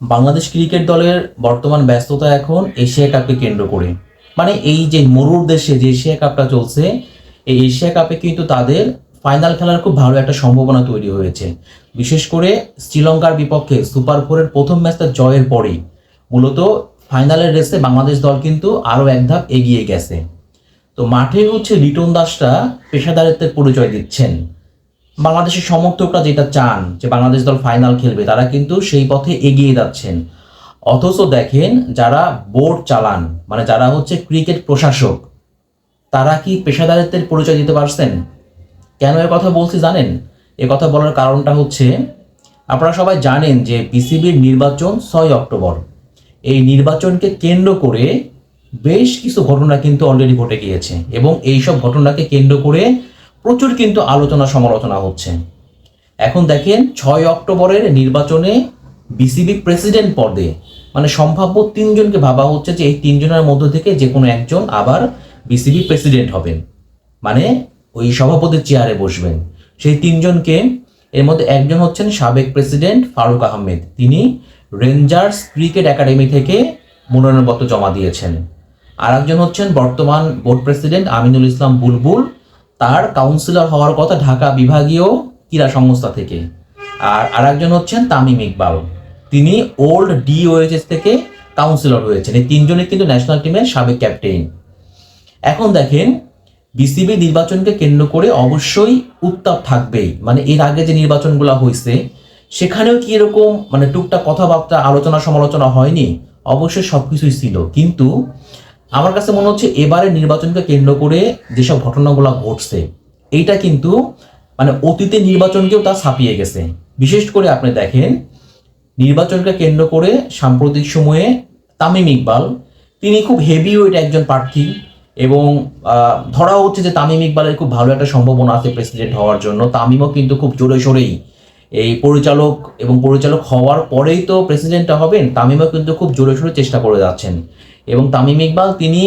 Bangladesh cricket দলের বর্তমান ব্যস্ততা এখন এশিয়া কাপকে কেন্দ্র করে। মানে এই যে মরুর দেশে যে এশিয়া কাপটা চলছে, এই এশিয়া কাপে কিন্তু তাদের ফাইনাল খেলার খুব ভালো একটা সম্ভাবনা তৈরি হয়েছে। বিশেষ করে শ্রীলঙ্কার বিপক্ষে সুপার ফোরের প্রথম ম্যাচটা জয়ের পরেই মূলত ফাইনালের রেসে বাংলাদেশ দল কিন্তু আরও এক ধাপ এগিয়ে গেছে। তো মাঠে হচ্ছে লিটন দাসটা পেশাদারিত্বের পরিচয় দিচ্ছেন। বাংলাদেশের সমর্থকরা যেটা চান যে বাংলাদেশ দল ফাইনাল খেলবে, তারা কিন্তু সেই পথে এগিয়ে যাচ্ছেন। অথচ দেখেন যারা বোর্ড চালান মানে যারা হচ্ছে ক্রিকেট প্রশাসক, তারা কি পেশাদারিত্বের পরিচয় দিতে পারছেন? কেন এ কথা বলছি জানেন? এ কথা বলার কারণটা হচ্ছে, আপনারা সবাই জানেন যে বিসিবির নির্বাচন ছয় অক্টোবর। এই নির্বাচনকে কেন্দ্র করে বেশ কিছু ঘটনা কিন্তু অলরেডি ঘটে গিয়েছে এবং এইসব ঘটনাকে কেন্দ্র করে প্রচুর কিন্তু আলোচনা সমালোচনা হচ্ছে। এখন দেখেন, ছয় অক্টোবরের নির্বাচনে বিসিবি প্রেসিডেন্ট পদে মানে সম্ভাব্য তিনজনকে ভাবা হচ্ছে যে এই তিনজনের মধ্য থেকে যে কোনো একজন আবার বিসিবি প্রেসিডেন্ট হবেন। মানে ওই সভাপতির চেয়ারে বসবেন। সেই তিনজনকে, এর মধ্যে একজন হচ্ছেন সাবেক প্রেসিডেন্ট ফারুক আহমেদ। তিনি রেঞ্জার্স ক্রিকেট একাডেমি থেকে মনোনয়নপত্র জমা দিয়েছেন। আর একজন হচ্ছেন বর্তমান বোর্ড প্রেসিডেন্ট আমিনুল ইসলাম বুলবুল। তার কাউন্সিলর হওয়ার কথা ঢাকা বিভাগীয় ক্রীড়া সংস্থা থেকে। আর আরেকজন হচ্ছেন তামিম ইকবাল। তিনি ওল্ড ডিওএইচএস থেকে কাউন্সিলর হয়েছেন। এই তিনজনই কিন্তু ন্যাশনাল টিমের সাবেক ক্যাপ্টেন এখন দেখেন বিসিবি নির্বাচনকে কেন্দ্র করে অবশ্যই উত্তাপ থাকবেই। মানে এর আগে যে নির্বাচনগুলো হয়েছে, সেখানেও কি এরকম মানে টুকটাক কথাবার্তা আলোচনা সমালোচনা হয়নি? অবশ্যই সবকিছুই ছিল। কিন্তু আমার কাছে মনে হচ্ছে এবারে নির্বাচনকে কেন্দ্র করে যেসব ঘটনাগুলো ঘটছে, এইটা কিন্তু মানে অতীতে নির্বাচনকেও তা ছাপিয়ে গেছে। বিশেষ করে আপনি দেখেন, নির্বাচনকে কেন্দ্র করে সাম্প্রতিক সময়ে তামিম ইকবাল, তিনি খুব হেভি ওয়েট একজন প্রার্থী এবং ধরা হচ্ছে যে তামিম ইকবালের খুব ভালো একটা সম্ভাবনা আছে প্রেসিডেন্ট হওয়ার জন্য। তামিমও কিন্তু খুব জোরে সোরেই এই পরিচালক এবং পরিচালক হওয়ার পরেই তো প্রেসিডেন্টটা হবেন, তামিমও কিন্তু খুব জোরে সোরে চেষ্টা করে যাচ্ছেন। এবং তামিম ইকবাল তিনি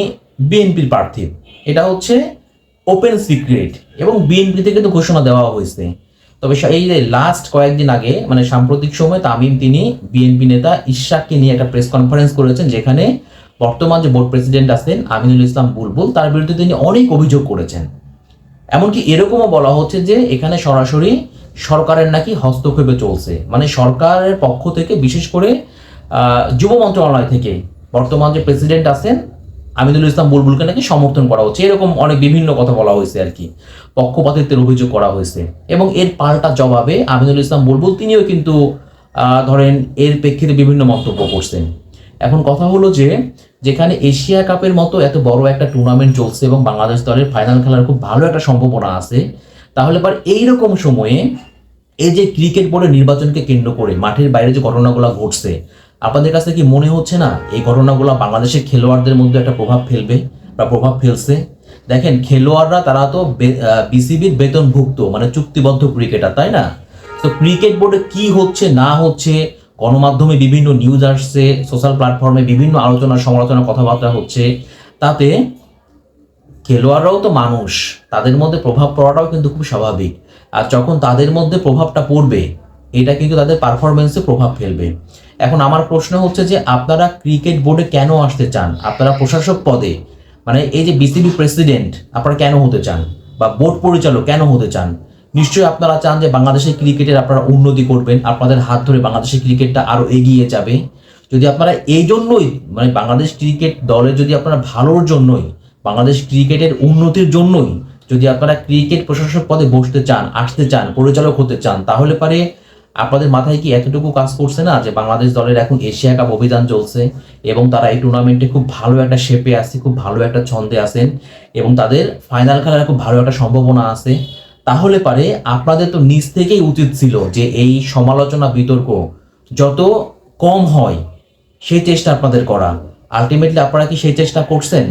বিএনপির প্রার্থী। এটা হচ্ছে ওপেন সিক্রেট এবং বিএনপি থেকে তো ঘোষণা দেওয়া হয়েছে। তবে এই যে লাস্ট কয়েকদিন আগে মানে সাম্প্রতিক সময় তামিম তিনি বিএনপি নেতা ইশাককে নিয়ে একটা প্রেস কনফারেন্স করেছেন, যেখানে বর্তমান যে বোর্ড প্রেসিডেন্ট আছেন আমিনুল ইসলাম বুলবুল, তার বিরুদ্ধে তিনি অনেক অভিযোগ করেছেন। এমনকি এরকমও বলা হচ্ছে যে এখানে সরাসরি সরকারের নাকি হস্তক্ষেপে চলছে। মানে সরকারের পক্ষ থেকে বিশেষ করে যুব মন্ত্রণালয় থেকে বর্তমান যে প্রেসিডেন্ট আছেন, আমিনুল ইসলাম বুলবুলকে নাকি সমর্থন করা হচ্ছে। এরকম অনেক বিভিন্ন কথা বলা হয়েছে আর কি। পক্ষপাতিত্বের অভিযোগ করা হয়েছে। এবং এর পাল্টা জবাবে আমিনুল ইসলাম বুলবুল, তিনিও কিন্তু ধরেন এর প্রেক্ষিতে বিভিন্ন মন্তব্য করছেন। এখন কথা হলো যে, যেখানে এশিয়া কাপের মতো এত বড় একটা টুর্নামেন্ট চলছে এবং বাংলাদেশ দলের ফাইনাল খেলার খুব ভালো একটা সম্ভাবনা আছে, তাহলে এবার এইরকম সময়ে এই যে ক্রিকেট বোর্ডের নির্বাচনকে কেন্দ্র করে মাঠের বাইরে যে ঘটনাগুলো ঘটছে আপনাদের কাছে কি মনে হচ্ছে না এই ঘটনাগুলো বাংলাদেশের খেলোয়াড়দের মধ্যে একটা প্রভাব ফেলবে বা প্রভাব ফেলছে? দেখেন, খেলোয়াড়রা তারা তো বিসিবির বেতনভুক্ত মানে চুক্তিবদ্ধ ক্রিকেটার, তাই না? তো ক্রিকেট বোর্ডে কি হচ্ছে, না হচ্ছে, গণমাধ্যমে বিভিন্ন নিউজ আসছে সোশ্যাল প্ল্যাটফর্মে বিভিন্ন আলোচনা, সমালোচনা, কথাবার্তা হচ্ছে, তাতে খেলোয়াড়রাও তো মানুষ, তাদের মধ্যে প্রভাব পড়াটাও কিন্তু খুব স্বাভাবিক। আর যখন তাদের মধ্যে প্রভাবটা পড়বে এটা কিন্তু তাদের পারফরমেন্সে প্রভাব ফেলবে। এখন আমার প্রশ্ন হচ্ছে যে, আপনারা ক্রিকেট বোর্ডে কেন আসতে চান? আপনারা প্রশাসক পদে মানে এই যে বিসিবি প্রেসিডেন্ট আপনারা কেন হতে চান? বা বোর্ড পরিচালক কেন হতে চান? নিশ্চয়ই আপনারা চান যে, বাংলাদেশের ক্রিকেটের আপনারা উন্নতি করবেন, আপনাদের হাত ধরে বাংলাদেশের ক্রিকেটটা আরও এগিয়ে যাবে। যদি আপনারা এই জন্যই মানে বাংলাদেশ ক্রিকেট দলের যদি আপনারা ভালোর জন্যই, বাংলাদেশ ক্রিকেটের উন্নতির জন্যই যদি আপনারা ক্রিকেট প্রশাসক পদে বসতে চান, আসতে চান, পরিচালক হতে চান, তাহলে পারে আপনাদের মাথায় কি এতটুকু কাজ করছে না যে বাংলাদেশ দলের এখন এশিয়া কাপ অভিযান চলছে এবং তারা এই টুর্নামেন্টে খুব ভালো একটা শেপে আছে, খুব ভালো একটা ছন্দে আছেন এবং তাদের ফাইনাল খেলার খুব ভালো একটা সম্ভাবনা আছে? তাহলে পারে আপনাদের তো নিজ থেকেই উচিত ছিল যে এই সমালোচনা, বিতর্ক যত কম হয়, সেই চেষ্টা আপনাদের করা। আলটিমেটলি আপনারা কি সেই চেষ্টা করছেন?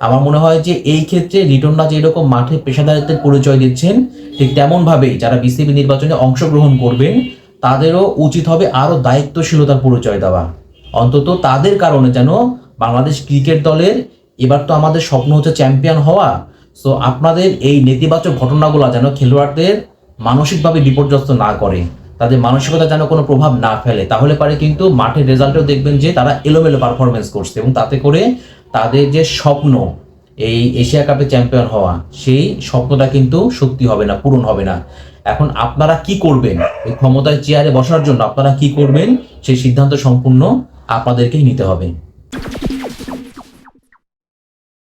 আমার মনে হয় যে এই ক্ষেত্রে রিটনরা যেরকম মাঠে পেশাদারিত্বের পরিচয় দিচ্ছেন ঠিক তেমনভাবেই যারা বিসিবি নির্বাচনে অংশগ্রহণ করবেন, তাদেরও উচিত হবে আরও দায়িত্বশীলতার পরিচয় দেওয়া। অন্তত তাদের কারণে যেন বাংলাদেশ ক্রিকেট দলের এবার তো আমাদের স্বপ্ন হচ্ছে চ্যাম্পিয়ন হওয়া। সো আপনাদের এই নেতিবাচক ঘটনাগুলো যেন খেলোয়াড়দের মানসিকভাবে বিপর্যস্ত না করে, তাদের মানসিকতা যেন কোনো প্রভাব না ফেলে, তাহলে পারে কিন্তু মাঠের রেজাল্টেও দেখবেন যে তারা এলোমেলো পারফরমেন্স করছে এবং তাতে করে তাদের যে স্বপ্ন এই এশিয়া কাপে চ্যাম্পিয়ন হওয়া, সেই স্বপ্নটা কিন্তু সত্যি হবে না, পূরণ হবে না। এখন আপনারা কি করবেন? এই ক্ষমতায় চেয়ারে বসার জন্য আপনারা কি করবেন? সেই সিদ্ধান্ত সম্পূর্ণ আপনাদেরকেই নিতে হবে।